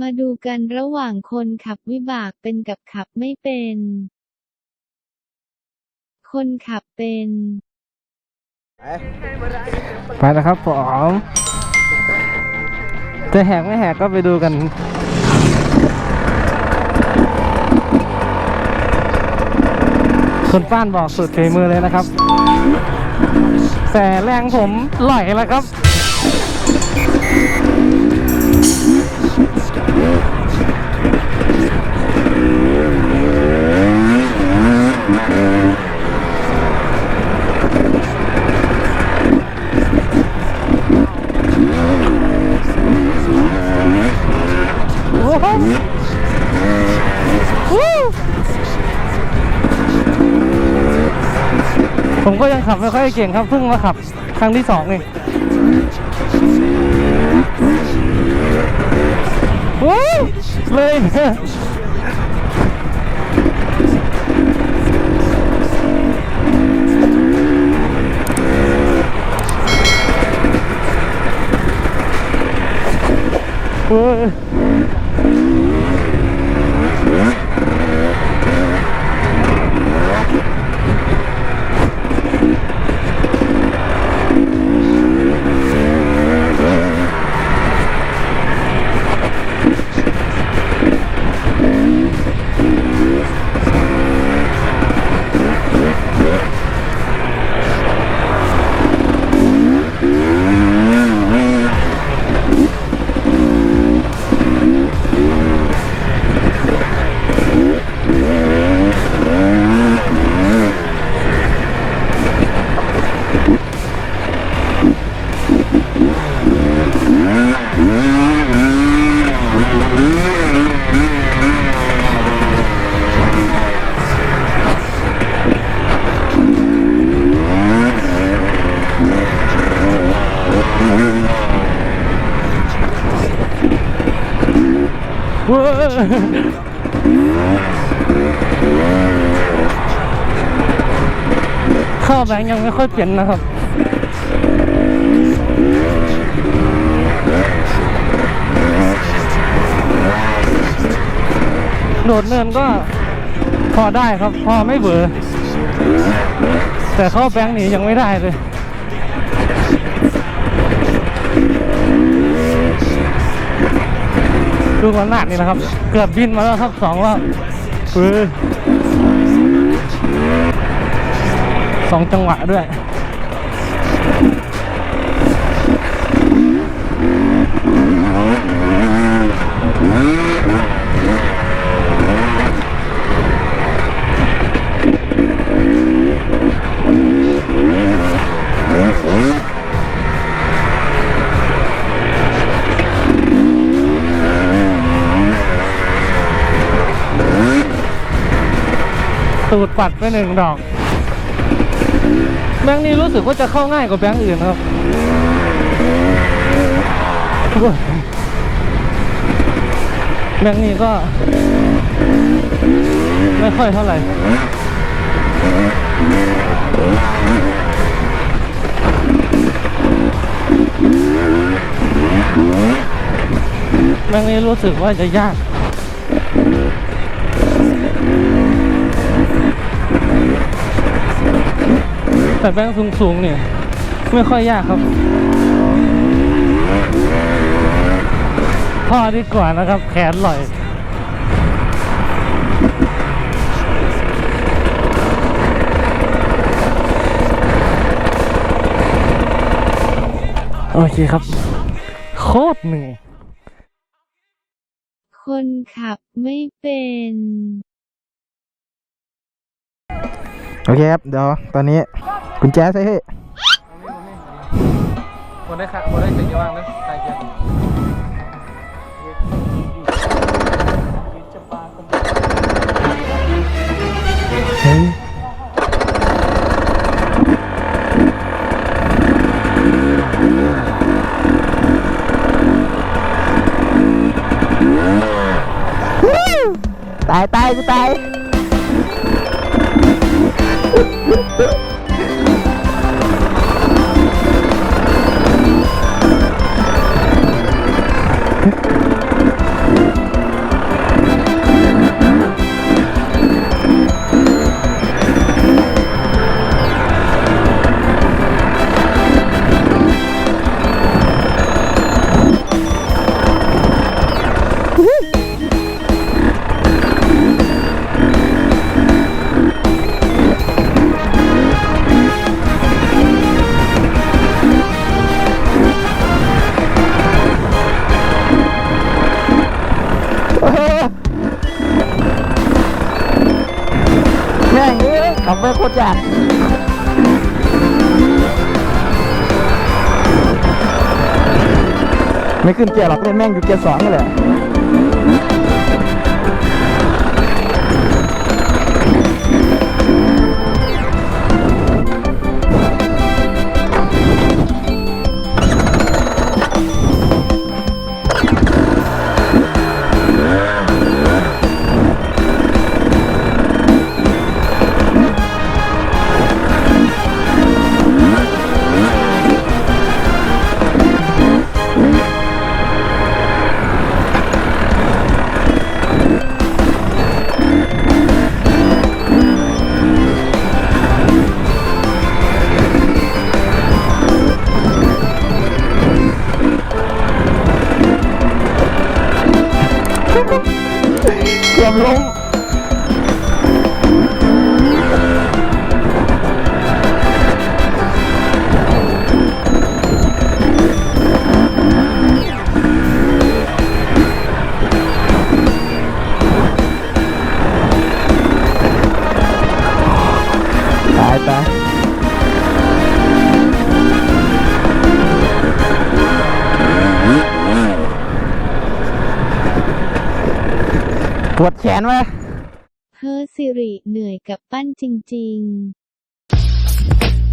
มาดูกันระหว่างคนขับวิบากเป็นกับขับไม่เป็น คนขับเป็น ไปแล้วครับผมจะแหกไม่แหกก็ไปดูกันคุณป้านบอกสุดฝีมือเลยนะครับ แต่แรงผมไหลแล้วครับ โอ้โหวู้ ผมก็ยังขับไม่ค่อยเก่งครับเพิ่งมาขับครั้งที่สองเองวู้เลยเว้ ย เว้ย ข้าแบงค์ยังไม่ค่อยเปลี่ยนนะครับโดดเนินก็พอได้ครับ พอไม่เบื่อแต่เข้าแบงค์นี่ยังไม่ได้เลยดูมันหนักนี่นะครับ เกือบบินมาแล้วครับสองรอบเฮ้ย สองจังหวะด้วยตูดปัดไปหนึ่งดอก แบงค์นี้รู้สึกว่าจะเข้าง่ายกว่าแบงค์อื่นครับแบงค์นี้ก็ ไม่ค่อยเท่าไหร่แบงค์นี้รู้สึกว่าจะยาก แต่แบงค์สูงๆเนี่ย ไม่ค่อยยากครับพอดีกว่านะครับ แขนลอยโอเคครับ โคตรเหนื่อยคนขับไม่เป็น โอเคครับ เดี๋ยวตอนนี้กุญแจใส่ให้คนได้ค่ะคนได้สิ่งที่ว่างนะใครเกียร์เฮ้ย ขับไปโคตรยากไม่ขึ้นเกียร์หรอกเล่นแม่งอยู่เกียร์สองนี่แหละ เกื ปวดแขนวะเฮ้อสิริเหนื่อยกับปั้นจริง ๆ